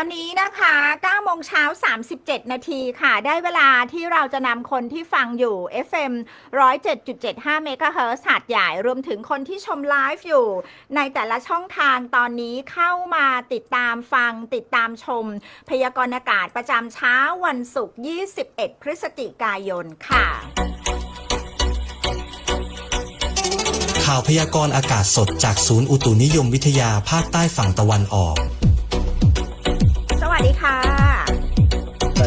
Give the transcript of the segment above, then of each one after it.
อนนี้นะคะ9โมงเช้า 37 นาทีค่ะ ได้เวลาที่เราจะนำคนที่ฟังอยู่ FM 107.75เมกะเฮิรตซ์หาดใหญ่ รวมถึงคนที่ชมไลฟ์อยู่ ในแต่ละช่องทางตอนนี้เข้ามาติดตามฟังติดตามชม พยากรณ์อากาศประจำเช้าวันศุกร์ 21 พฤศจิกายนค่ะ ข่าวพยากรณ์อากาศสดจากศูนย์อุตุนิยมวิทยาภาคใต้ฝั่งตะวันออก ดีค่ะ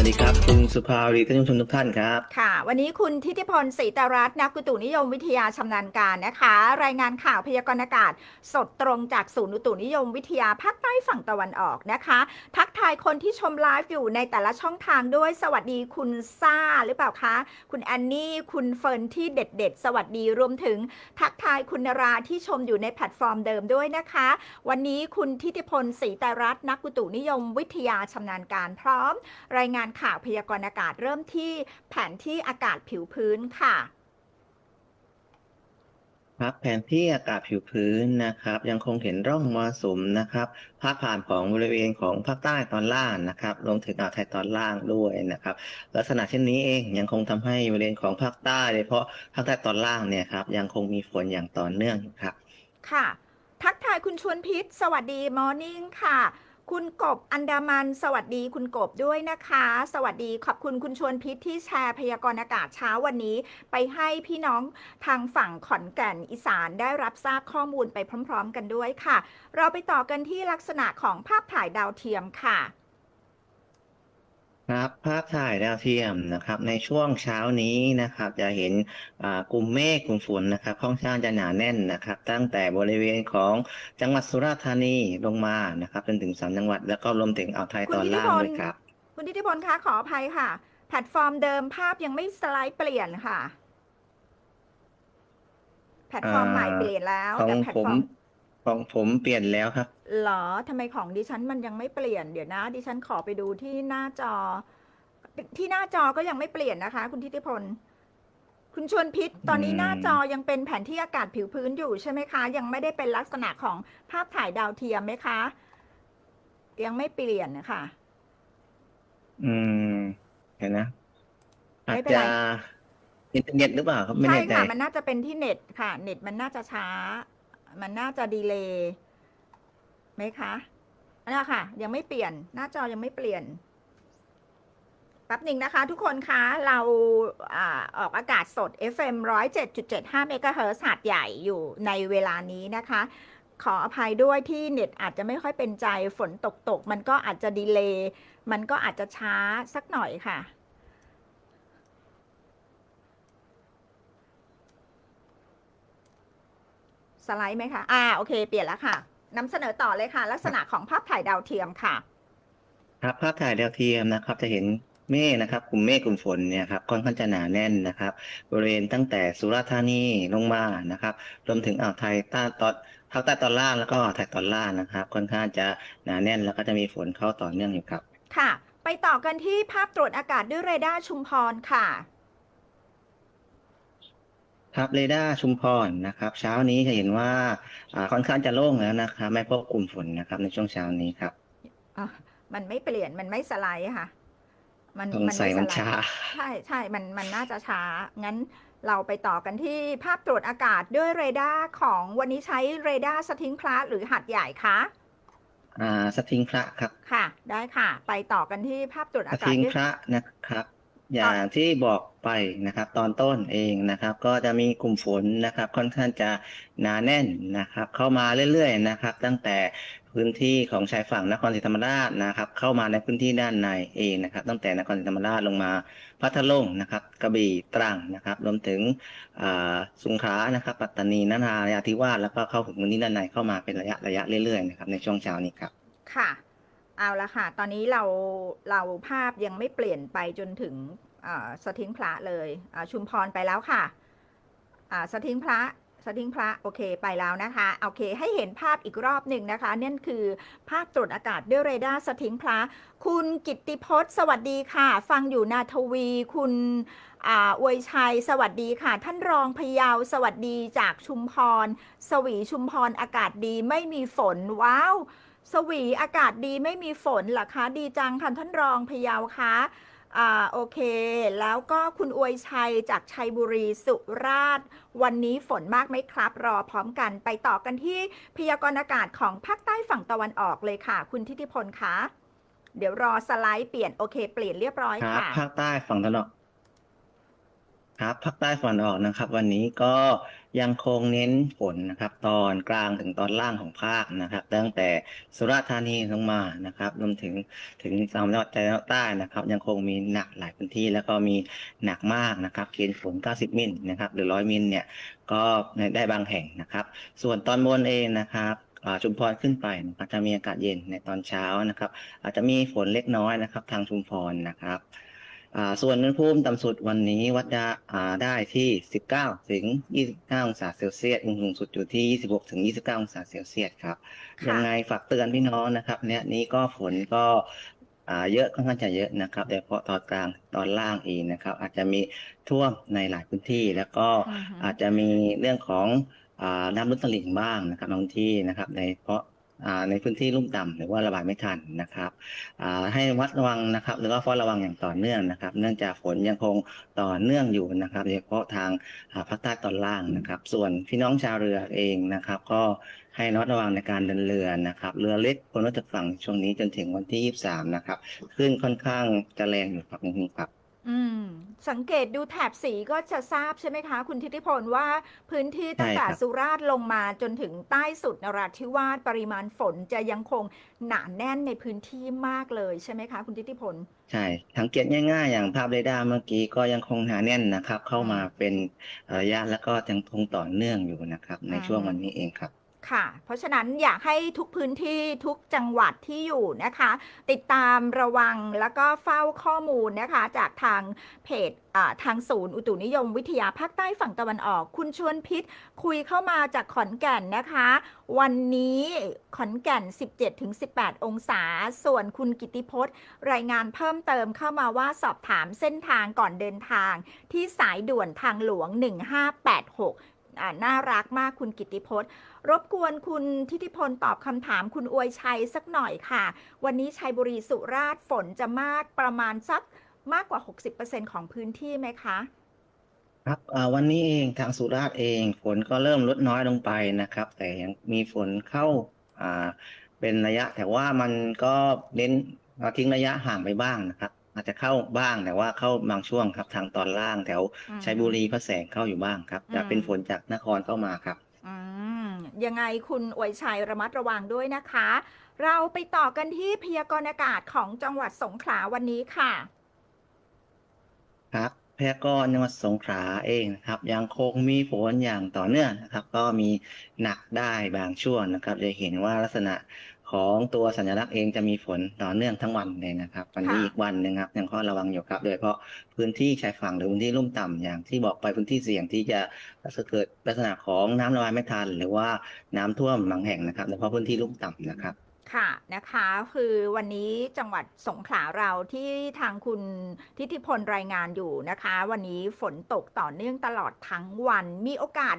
สวัสดีครับคุณสุภาวรีท่านผู้ชมทุกท่านครับ ค่ะ วันนี้คุณทิติพลศรีตรัตน์นักอุตุนิยมวิทยาชำนาญการนะคะ รายงานข่าวพยากรณ์อากาศ สดตรงจากศูนย์อุตุนิยมวิทยาภาคใต้ฝั่งตะวันออกนะคะ ทักทายคนที่ชมไลฟ์อยู่ในแต่ละช่องทางด้วยสวัสดีคุณซ่าหรือเปล่าคะ คุณแอนนี่คุณเฟิร์นที่เด็ด ๆ สวัสดีรวมถึง ทักทายคุณนราที่ชมอยู่ในแพลตฟอร์มเดิมด้วยนะคะ วันนี้คุณทิติพลศรีตรัตน์นักอุตุนิยมวิทยาชำนาญการพร้อม รายงานข่าวพยากรณ์อากาศเริ่มที่แผนที่อากาศผิวพื้นค่ะครับแผนที่อากาศผิวพื้นนะครับ ยังคงเห็นร่องมรสุมนะครับพาดผ่านของบริเวณของภาคใต้ตอนล่างนะครับรวมถึงอ่าวไทยตอนล่างด้วยนะครับ ลักษณะเช่นนี้เองยังคงทำให้บริเวณของภาคใต้โดยเฉพาะภาคใต้ตอนล่างเนี่ยครับยังคงมีฝนอย่างต่อเนื่องครับ ค่ะ ทักทายคุณชวนพิษ สวัสดีมอร์นิ่งค่ะ คุณกบอันดามัน สวัสดีคุณกบด้วยนะคะ สวัสดีขอบคุณคุณชวนพิษที่แชร์พยากรณ์อากาศเช้าวันนี้ ไปให้พี่น้องทางฝั่งขอนแก่นอีสานได้รับทราบข้อมูลไปพร้อม ๆ กันด้วยค่ะ เราไปต่อกันที่ลักษณะของภาพถ่ายดาวเทียมค่ะ ครับภาพถ่ายดาวเทียมนะครับ ในช่วงเช้านี้นะครับ จะเห็นอ่ากลุ่มเมฆกลุ่มฝนนะครับค่อนข้างจะหนาแน่นนะครับ ตั้งแต่บริเวณของจังหวัดสุราษฎร์ธานีลงมานะครับจนถึงสามจังหวัดแล้วก็รวมถึงอ่าวไทยคุณตอนอิทธิล่างพลด้วยครับ คุณทิติพลคะขออภัยค่ะ แพลตฟอร์มเดิมภาพยังไม่สไลด์เปลี่ยนค่ะ แพลตฟอร์มอ่าใหม่เปลี่ยนแล้วของแต่แพลตผมฟอร์ม ของผมเปลี่ยนแล้วครับเหรอทำไมของดิฉันมันยังไม่เปลี่ยนเดี๋ยวนะ ดิฉันขอไปดูที่หน้าจอ ที่หน้าจอก็ยังไม่เปลี่ยนนะคะ คุณทิติพล คุณชวนพิษตอนนี้อืมหน้าจอยังเป็นแผนที่อากาศผิวพื้นอยู่ใช่ไหมคะ ยังไม่ได้เป็นลักษณะของภาพถ่ายดาวเทียมไหมคะ ยังไม่เปลี่ยนนะคะอืมเห็นนะอาไม่จเป็นไรจะอินเทอร์เน็ตหรือเปล่าครับไม่ใช่แน่ใจ ค่ะ มันน่าจะเป็นที่เน็ตค่ะ เน็ตมันน่าจะช้า มันน่าจะดีเลย์ไหมคะอันนั้ค่ะ ยังไม่เปลี่ยนหน้าจอยังไม่เปลี่ยนแป๊บหนึ่งนะคะ ทุกคนคะเราอออกอากาศสด FM 107.75เมกะเฮิรตซ์หาดใหญ่อยู่ในเวลานี้นะคะ ขออภัยด้วยที่เน็ตอาจจะไม่ค่อยเป็นใจฝนตกตก มันก็อาจจะดีเลย์มันก็อาจจะช้าสักหน่อยค่ะ สไลด์ไหมคะ อ่า โอเค เปลี่ยนแล้วค่ะนำเสนอต่อเลยค่ะ ลักษณะของภาพถ่ายดาวเทียมค่ะ ครับภาพถ่ายดาวเทียมนะครับ จะเห็นเมฆนะครับกลุ่มเมฆกลุ่มฝนเนี่ยครับค่อนข้างจะหนาแน่นนะครับ บริเวณตั้งแต่สุราษฎร์ธานีลงมานะครับรวมถึงอ่าวไทยใต้ตอนภาคใต้ตอนล่างแล้วก็อ่าวไทยตอนล่างนะครับ ค่อนข้างจะหนาแน่นแล้วก็จะมีฝนเข้าต่อเนื่องอยู่ครับ ค่ะ ไปต่อกันที่ภาพตรวจอากาศด้วยเรดาร์ชุมพรค่ะ ครับเรดาร์ชุมพรนะครับ เช้านี้จะเห็นว่าอ่าค่อนข้างจะโล่งแล้วนะครับไม่พบกลุ่มฝนนะครับ ในช่วงเช้านี้ครับ อะมันไม่เปลี่ยนมันไม่สไลด์ค่ะ มันสงสัยไมันช้าใช่ใช่มันมันน่าจะช้า งั้นเราไปต่อกันที่ภาพตรวจอากาศด้วยเรดาร์ของวันนี้ใช้เรดาร์สทิ้งพระหรือหัดใหญ่คะอ่าสทิงพระครับค่ะ ได้ค่ะ ไปต่อกันที่ภาพตรวจกอาระกาศทิงด้วยพระนะครับ อย่างที่บอกไปนะครับ ตอนต้นเองนะครับ ก็จะมีกลุ่มฝนนะครับ ค่อนข้างจะหนาแน่นนะครับ เข้ามาเรื่อยๆนะครับ ตั้งแต่พื้นที่ของชายฝั่งนครศรีธรรมราชนะครับ เข้ามาในพื้นที่ด้านในเองนะครับ ตั้งแต่นครศรีธรรมราชลงมาพัทลุงนะครับกระบี่ตรังนะครับ รวมถึงอ่าสงขลานะครับ ปัตตานีนาราธิวาสแล้วก็เข้าถึงพื้นที่ด้านในเข้ามาเป็นระยะระยะเรื่อยๆนะครับในช่วงเช้านี้ครับค่ะ เอาละค่ะ ตอนนี้เราเราภาพยังไม่เปลี่ยนไปจนถึงสทิ้งพระเลยชุมพรไปแล้วค่ะสทิ้งพระสทิ้งพระโอเคไปแล้วนะคะโอเคให้เห็นภาพอีกรอบหนึ่งนะคะนั่นคือภาพตรวจอากาศด้วยเรดาร์สทิ้งพระ คุณกิตติพจน์ สวัสดีค่ะ ฟังอยู่นาทวี คุณอวยชัย สวัสดีค่ะ ท่านรองพยาสวัสดีจากชุมพร สวีชุมพรอากาศดีไม่มีฝนว้าว สวีอากาศดีไม่มีฝนหรอคะดีจังค่ะท่านรองพยาวคะอ่าโอเค แล้วก็คุณอวยชัยจากชัยบุรีสุราษฎร์วันนี้ฝนมากไหมครับ รอพร้อมกันไปต่อกันที่พยากรณ์อากาศของภาคใต้ฝั่งตะวันออกเลยค่ะ คุณทิติพลคะเดี๋ยวรอสไลด์เปลี่ยนโอเค เปลี่ยนเรียบร้อยค่ะภาคใต้ฝั่งตะวันออก ครับภาคใต้ฝั่งตะวันออกนะครับ วันนี้ก็ยังคงเน้นฝนนะครับ ตอนกลางถึงตอนล่างของภาคนะครับ ตั้งแต่สุราษฎร์ธานีลงมานะครับรวมถึงถึงสามจังหวัดชายแดนใต้นะครับ ยังคงมีหนักหลายพื้นที่แล้วก็มีหนักมากนะครับเกณฑ์ฝน 90 มิลนะครับ หรือ 100 มิลเนี่ยก็ได้บางแห่งนะครับ ส่วนตอนบนเองนะครับชุมพรขึ้นไปนะครับจะมีอากาศเย็นในตอนเช้านะครับ อาจจะมีฝนเล็กน้อยนะครับ ทางชุมพรนะครับ อ่าส่วนอุณหภูมิต่ำสุดวันนี้วัดได้อ่าได้ที่ 19 ถึง 29 องศาเซลเซียสอุณหภูมิสุดอยู่ที่ 26 ถึง 29 องศาเซลเซียสครับค่ะ ยังไงฝากเตือนพี่น้องนะครับเนี่ยนี้ก็ฝนก็อ่าเยอะค่อนข้างจะเยอะนะครับโดยเฉพาะตอนกลางตอนล่างเองนะครับ อาจจะมีท่วมในหลายพื้นที่ แล้วก็อือฮึอาจจะมีเรื่องของอ่าน้ำล้นตลิ่งบ้างนะครับบางที่นะครับในเพราะอ่า ในพื้นที่ลุ่มต่ำหรือว่าระบายไม่ทันนะครับให้วัดระวังนะครับ หรือว่าเฝ้าระวังอย่างต่อเนื่องนะครับ เนื่องจากฝนยังคงต่อเนื่องอยู่นะครับโดยเฉพาะทางภาคใต้ตอนล่างนะครับ ส่วนพี่น้องชาวเรือเองนะครับ ก็ให้ระมัดระวังในการเดินเรือนะครับ เรือเล็กคนรถจากฝั่งช่วงนี้จนถึงวันที่ 23 นะครับคลื่นค่อนข้างจะแรงอยู่ครับคุณครับ อืม สังเกตดูแถบสีก็จะทราบใช่ไหมคะ คุณทิติพลว่าพื้นที่ตั้งแต่ใช่ครับ สุราษฎร์ลงมาจนถึงใต้สุดนราธิวาสปริมาณฝนจะยังคงหนาแน่นในพื้นที่มากเลยใช่ไหมคะ คุณทิติพลใช่สังเกตง่ายๆ อย่างภาพเรดาร์เมื่อกี้ก็ยังคงหนาแน่นนะครับ เข้ามาเป็นระยะแล้วก็ยังคงต่อเนื่องอยู่นะครับ ในช่วงวันนี้เองครับ ค่ะ เพราะฉะนั้นอยากให้ทุกพื้นที่ทุกจังหวัดที่อยู่นะคะ ติดตามระวังแล้วก็เฝ้าข้อมูลนะคะ จากทางเพจทางศูนย์อุตุนิยมวิทยาภาคใต้ฝั่งตะวันออก คุณชวนพิษคุยเข้ามาจากขอนแก่นนะคะ วันนี้ขอนแก่น 17-18 องศา ส่วนคุณกิติพจน์ รายงานเพิ่มเติมเข้ามาว่าสอบถามเส้นทางก่อนเดินทาง ที่สายด่วนทางหลวง 1586 น่ารักมากคุณกิติพจน์ รบกวนคุณทิติพลตอบคำถามคุณอวยชัยสักหน่อยค่ะ วันนี้ชัยบุรีสุราษฎร์ฝนจะมากประมาณสักมากกว่า 60%ของพื้นที่ไหมคะครับวันนี้เองทางสุราษฎร์เองฝนก็เริ่มลดน้อยลงไปนะครับ แต่ยังมีฝนเข้าเป็นระยะ แต่ว่ามันก็เน้นทิ้งระยะห่างไปบ้างนะครับ อาจจะเข้าบ้างแต่ว่าเข้าบางช่วงครับ ทางตอนล่างแถวอืมชัยบุรีพระแสงเข้าอยู่บ้างครับ จะเป็นอืม ฝนจากนครเข้ามาครับ อืมยังไงคุณอวยชัยระมัดระวังด้วยนะคะ เราไปต่อกันที่พยากรณ์อากาศของจังหวัดสงขลาวันนี้ค่ะ ครับพยากรณ์จังหวัดสงขลาเองนะครับ ยังคงมีฝนอย่างต่อเนื่องนะครับ ก็มีหนักได้บางช่วงนะครับ จะเห็นว่าลักษณะ ของตัวสัญลักษณ์เองจะมีฝนต่อเนื่องทั้งวันเลยนะครับวันนี้ค่ะอีกวันหนึ่งครับยังข้อระวังอยู่ครับ โดยเฉพาะพื้นที่ชายฝั่งหรือพื้นที่ลุ่มต่ำอย่างที่บอกไปพื้นที่เสี่ยงที่จะเกิดลักษณะของน้ำระบายไม่ทัน หรือว่าน้ำท่วมบางแห่งนะครับโดยเฉพาะพื้นที่ลุ่มต่ำนะครับค่ะนะคะคือวันนี้จังหวัดสงขลาเราที่ทางคุณทิติพลรายงานอยู่นะคะ วันนี้ฝนตกต่อเนื่องตลอดทั้งวันมีโอกาส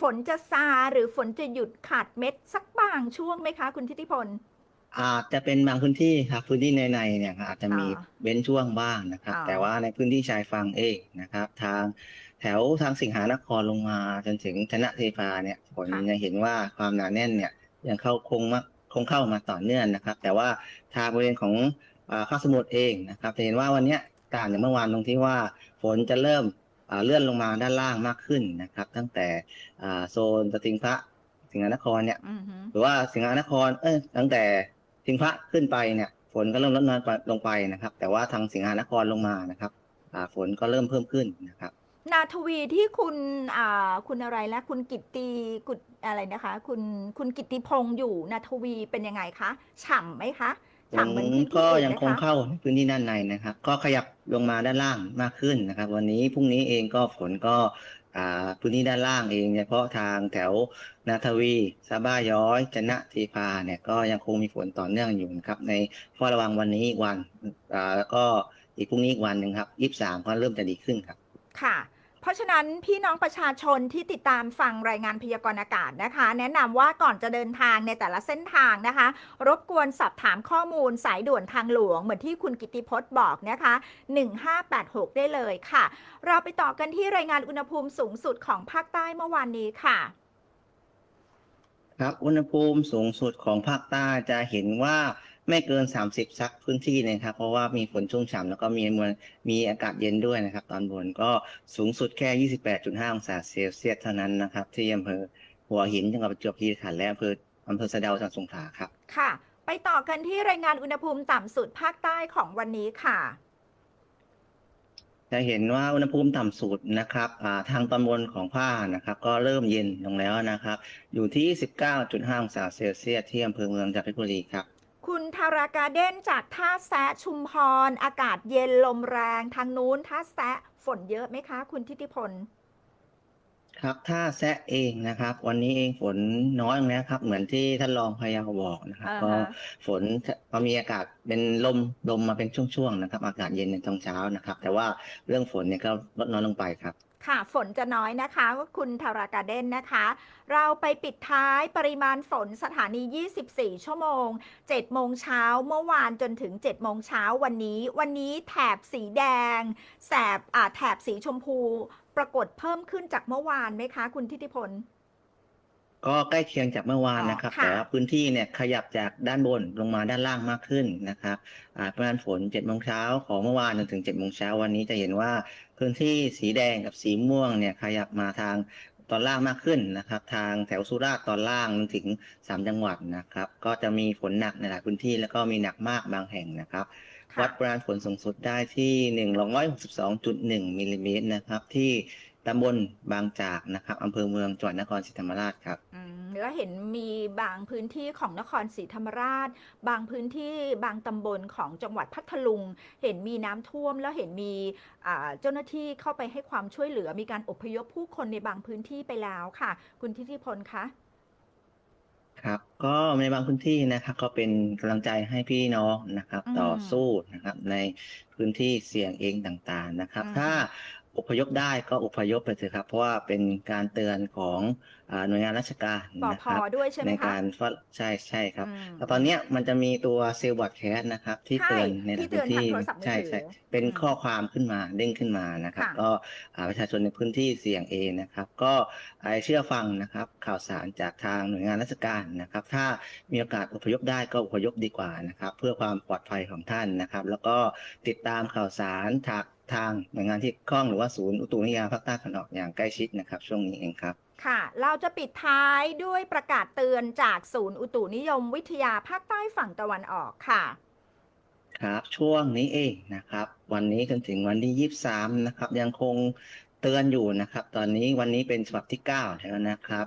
ฝนจะซาหรือฝนจะหยุดขาดเม็ดสักบางช่วงไหมคะ คุณทิติพล อาจจะเป็นบางพื้นที่ครับพื้นที่ในในๆเนี่ยครับอาจจะมีอ่าเว้นช่วงบ้างนะครับอ่าแต่ว่าในพื้นที่ชายฝั่งเองนะครับ ทางแถวทางสิงหานครลงมาจนถึงชนะเทพาเนี่ยฝนยังเห็นว่าความหนาแน่นเนี่ยยังเข้าคงมาคงเข้ามาต่อเนื่องนะครับ แต่ว่าทางบริเวณของอ่าข้าวสมุทรเองนะครับจะเห็นว่าวันเนี้ยต่างจากเมื่อวานตรงที่ว่าฝนจะเริ่มอ่า เลื่อนลงมาด้านล่างมากขึ้นนะครับ ตั้งแต่อ่าโซนสติงพระสิงหานครเนี่ยอือฮึหรือว่าสิงหานครเอ้ยตั้งแต่สิงห์พระขึ้นไปเนี่ย ฝนก็เริ่มลดน้อยลงไปนะครับ แต่ว่าทางสิงหานครลงมานะครับอ่าฝนก็เริ่มเพิ่มขึ้นนะครับ นาทวีที่คุณอ่าคุณอะไรและคุณกิตติกุดอะไรนะคะ คุณคุณกิตติพงษ์อยู่นาทวีเป็นยังไงคะฉ่ำไหมคะ ฝฉ่ำนเหมือนพื้นที่ก็ยังคงเข้าพื้นที่ด้านในนะครับ ก็ขยับลงมาด้านล่างมากขึ้นนะครับ วันนี้พรุ่งนี้เองก็ฝนก็อ่าพื้นที่ด้านล่างเองเฉพาะทางแถวนาทวีสะบ้าย้อยจนะทีพาเนี่ยก็ยังคงมีฝนต่อเนื่องอยู่นะครับ ในเฝ้าระวังวันนี้วันแล้วก็อีกพรุ่งนี้อีกวันหนึ่งครับยี่สิบสามก็เริ่มจะดีขึ้นครับ ค่ะ เพราะฉะนั้นพี่น้องประชาชนที่ติดตามฟังรายงานพยากรณ์อากาศนะคะ แนะนำว่าก่อนจะเดินทางในแต่ละเส้นทางนะคะ รบกวนสอบถามข้อมูลสายด่วนทางหลวง เหมือนที่คุณกิติพจน์บอกนะคะ 1586 ได้เลยค่ะ เราไปต่อกันที่รายงานอุณหภูมิสูงสุดของภาคใต้เมื่อวานนี้ค่ะครับอุณหภูมิสูงสุดของภาคใต้จะเห็นว่า ไม่เกิน 30สักพื้นที่นะครับ เพราะว่ามีฝนชุ่มฉ่ำแล้วก็มีมวลมีอากาศเย็นด้วยนะครับ ตอนบนก็สูงสุดแค่ 28.5 องศาเซลเซียสเท่านั้นนะครับ ที่อำเภอหัวหินจังหวัดประจวบคีรีขันธ์และอำเภออำเภอสะเดาจังหวัดสงขลาครับ ค่ะ ไปต่อกันที่รายงานอุณหภูมิต่ำสุดภาคใต้ของวันนี้ค่ะจะเห็นว่าอุณหภูมิต่ำสุดนะครับอ่าทางตอนบนของภาคนะครับ ก็เริ่มเย็นลงแล้วนะครับ อยู่ที่ 19.5 องศาเซลเซียสที่อำเภอเมืองจังหวัดเพชรบุรีครับ คุณทารากาเด้นจากท่าแซะชุมพร อากาศเย็นลมแรงทางนู้นท่าแซะฝนเยอะไหมคะ คุณทิติพล ครับถ้าแซะเองนะครับ วันนี้เองฝนน้อยลงแล้วครับ เหมือนที่ท่านรองพยาบอกนะครับอ่าฮะ ก็ฝนก็มีอากาศเป็นลมลมมาเป็นช่วงๆนะครับ อากาศเย็นในตอนเช้านะครับ แต่ว่าเรื่องฝนเนี่ยก็ลดน้อยลงไปครับ ค่ะฝนจะน้อยนะคะคุณทารากาเด้นนะคะ เราไปปิดท้ายปริมาณฝนสถานี 24 ชั่วโมง 7 โมงเช้าเมื่อวานจนถึง 7 โมงเช้าวันนี้ วันนี้แถบสีแดง แสบอ่าแถบสีชมพู ปรากฏเพิ่มขึ้นจากเมื่อวานไหมคะ คุณทิติพล ก็ใกล้เคียงจากเมื่อวานนะครับ อ๋อค่ะ แต่ว่าพื้นที่เนี่ยขยับจากด้านบนลงมาด้านล่างมากขึ้นนะครับอ่าปริมาณฝน7โมงเช้าของเมื่อวานจนถึง7โมงเช้าวันนี้จะเห็นว่าพื้นที่สีแดงกับสีม่วงเนี่ยขยับมาทางตอนล่างมากขึ้นนะครับ ทางแถวสุราษฎร์ตอนล่างจนถึง 3 จังหวัดนะครับ ก็จะมีฝนหนักในหลายพื้นที่แล้วก็มีหนักมากบางแห่งนะครับ ค่ะ วัดปริมาณฝนสูงสุดได้ที่ 162.1มิลลิเมตรนะครับที่ ตำบลบางจากนะครับอำเภอเมืองจังหวัดนครศรีธรรมราชครับ อืมแล้วเห็นมีบางพื้นที่ของนครศรีธรรมราช บางพื้นที่บางตำบลของจังหวัดพัทลุง เห็นมีน้ำท่วมแล้วเห็นมีอ่าเจ้าหน้าที่เข้าไปให้ความช่วยเหลือ มีการอพยพผู้คนในบางพื้นที่ไปแล้วค่ะ คุณทิติพลคะครับก็ในบางพื้นที่นะครับก็เป็นกำลังใจให้พี่น้องนะครับอืมต่อสู้นะครับในพื้นที่เสี่ยงเองต่างๆนะครับอืมถ้า อพยพได้ก็อพยพไปเถอะครับ เพราะว่าเป็นการเตือนของอ่าหน่วยงานราชการปอนะพครับ ด้วยใช่ไหมในคะ การเฝ้าใช่ใช่ครับอืมแต่ตอนเนี้ยมันจะมีตัวเซลล์บอดแคสต์นะครับ ที่ใช่ เตือนในหลายที่เตืพื้อนนที่ทางโทรศัพท์มือใช่ถือ ใช่เป็นอืม ข้อความขึ้นมาเด้งขึ้นมานะครับ ค่ะ ก็อ่าประชาชนในพื้นที่เสี่ยงเองนะครับ ก็อ่าเชื่อฟังนะครับ ข่าวสารจากทางหน่วยงานราชการนะครับ ถ้ามีโอกาสอพยพได้ก็อพยพดีกว่านะครับ เพื่อความปลอดภัยของท่านนะครับ แล้วก็ติดตามข่าวสารทาง ทางหน่วยงานที่เกี่ยวข้องหรือว่าศูนย์อุตุนิยมภาคใต้ตะวันออกอย่างใกล้ชิดนะครับ ช่วงนี้เองครับ ค่ะ เราจะปิดท้ายด้วยประกาศเตือนจากศูนย์อุตุนิยมวิทยาภาคใต้ฝั่งตะวันออกค่ะ ครับ ช่วงนี้เองนะครับ วันนี้จนถึงวันที่ยี่สามนะครับ ยังคงเตือนอยู่นะครับ ตอนนี้วันนี้เป็นฉบับที่เก้าแล้วนะครับ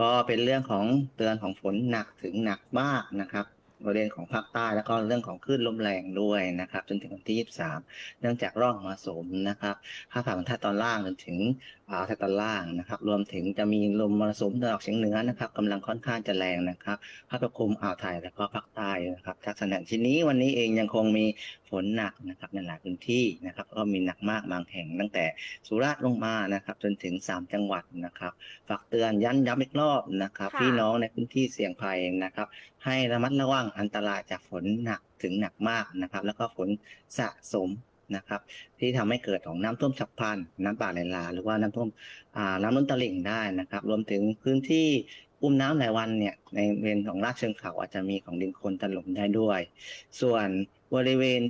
ก็เป็นเรื่องของเตือนของฝนหนักถึงหนักมากนะครับ บริเวณของภาคใต้แล้วก็เรื่องของคลื่นลมแรงด้วยนะครับ จนถึงวันที่ 23 เนื่องจากร่องมรสุมนะครับภาคฝั่งทตอนล่างจนถึงอ่าวไทยตอนล่างนะครับ รวมถึงจะมีลมมรสุมตะวันออกเฉียงเหนือนะครับกำลังค่อนข้างจะแรงนะครับภาคปกคลุมอ่าวไทยแล้วก็ภาคใต้นะครับทักสถานที่นี้วันนี้เองยังคงมี ฝนหนักนะครับในหลายพื้นที่นะครับ ก็มีหนักมากบางแห่งตั้งแต่สุราษฎร์ลงมานะครับ จนถึง 3 จังหวัดนะครับฝากเตือนยันย้ำอีกรอบนะครับค่ะพี่น้องในพื้นที่เสี่ยงภัยนะครับ ให้ระมัดระวังอันตรายจากฝนหนักถึงหนักมากนะครับ แล้วก็ฝนสะสมนะครับที่ทำให้เกิดของน้ำท่วมฉับพลันน้ำป่าไหลหลากหรือว่าน้ำท่วมอ่าน้ำล้นตลิ่งได้นะครับ รวมถึงพื้นที่ อุ้มน้ำหลายวันเนี่ยในบริเวณของลาดเชิงเขาอาจจะมีของดินโคลนถล่มได้ด้วย ส่วนบริเวณ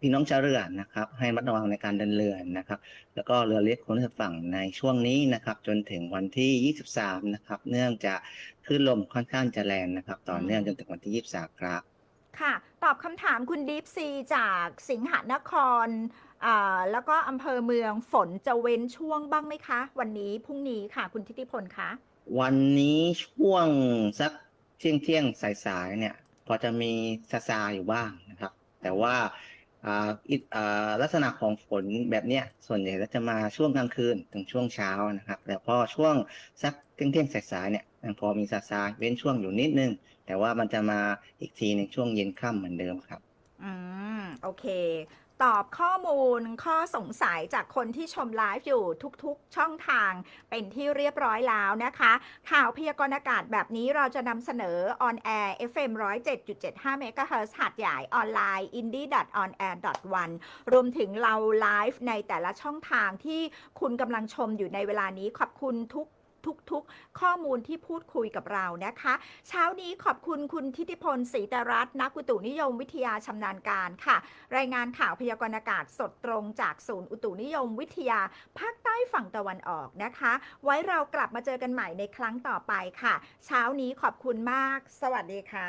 พี่น้องชาวเรือนะครับ ให้ระมัดระวังในการเดินเรือนะครับ แล้วก็เรือเล็กคนจากฝั่งในช่วงนี้นะครับ จนถึงวันที่ 23 นะครับ เนื่องจากคลื่นลมค่อนข้างจะแรงนะครับ ต่อเนื่องจนถึงวันที่ 23 ครับ ค่ะ ตอบคำถามคุณดีฟซีจากสิงหนครแล้วก็อำเภอเมืองฝนจะเว้นช่วงบ้างไหมคะ วันนี้พรุ่งนี้ค่ะ คุณทิติพลคะ วันนี้ช่วงสักเที่ยงเที่ยงสายสายๆเนี่ย พอจะมีซาซาอยู่บ้างนะครับ แต่ว่าอ่าลักษณะของฝนแบบเนี้ยส่วนใหญ่ก็จะมาช่วงกลางคืนถึงช่วงเช้านะครับ แต่พอช่วงสักเที่ยงเที่ยงสายสายๆเนี่ยยังพอมีซาซาเว้นช่วงอยู่นิดนึง แต่ว่ามันจะมาอีกทีในช่วงเย็นค่ำเหมือนเดิมครับ อืม โอเค ตอบข้อมูลข้อสงสัยจากคนที่ชมไลฟ์อยู่ทุกๆ ช่องทางเป็นที่เรียบร้อยแล้วนะคะ ข่าวพยากรณ์อากาศแบบนี้เราจะนำเสนอ on air FM 107.75 MHz หัดใหญ่ออนไลน์ indie.onair.1 รวมถึงเราไลฟ์ในแต่ละช่องทางที่คุณกำลังชมอยู่ในเวลานี้ขอบคุณทุก ทุกๆ ข้อมูลที่พูดคุยกับเรานะคะ เช้านี้ขอบคุณคุณทิติพลศรีตรัตน์นักอุตุนิยมวิทยาชำนาญการค่ะ รายงานข่าวพยากรณ์อากาศสดตรงจากศูนย์อุตุนิยมวิทยา ภาคใต้ฝั่งตะวันออกนะคะ ไว้เรากลับมาเจอกันใหม่ในครั้งต่อไปค่ะ เช้านี้ขอบคุณมาก สวัสดีค่ะ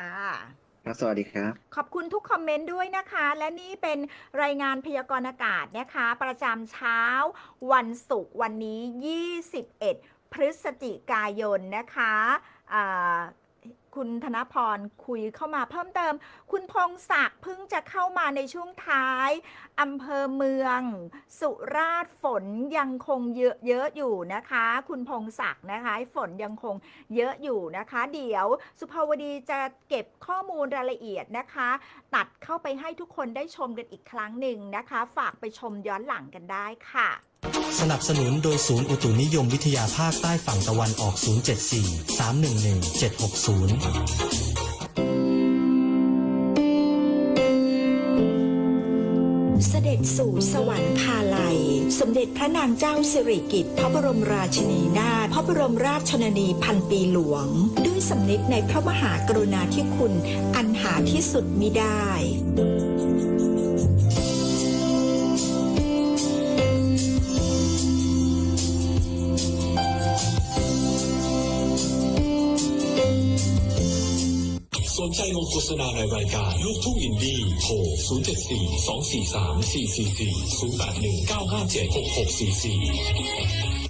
ครับสวัสดีครับ ขอบคุณทุกคอมเมนต์ด้วยนะคะ และนี่เป็นรายงานพยากรณ์อากาศนะคะ ประจำเช้าวันศุกร์วันนี้ 21 พฤศจิกายนนะคะคุณธนพรคุยเข้ามาเพิ่มเติม คุณพงศักดิ์เพิ่งจะเข้ามาในช่วงท้ายอำเภอเมือง สุราษฎร์ฝนยังคงเยอะเยอะอยู่นะคะ คุณพงศักดิ์นะคะฝนยังคงเยอะอยู่นะคะ เดี๋ยวสุภาวดีจะเก็บข้อมูลรายละเอียดนะคะ ตัดเข้าไปให้ทุกคนได้ชมกันอีกครั้งหนึ่งนะคะ ฝากไปชมย้อนหลังกันได้ค่ะ สนับสนุนโดยศูนย์อุตุนิยมวิทยาภาคใต้ฝั่งตะวันออก 074 311 760 เสด็จสู่สวรรคาลัย สมเด็จพระนางเจ้าสิริกิติ์พระบรมราชินีนาถพระบรมราชชนนีพันปีหลวง ด้วยสำนึกในพระมหากรุณาธิคุณ อันหาที่สุดมิได้ โฆษณาในรายการลูกทุ่งอินดี้โทร 074 243 444 081 957 6644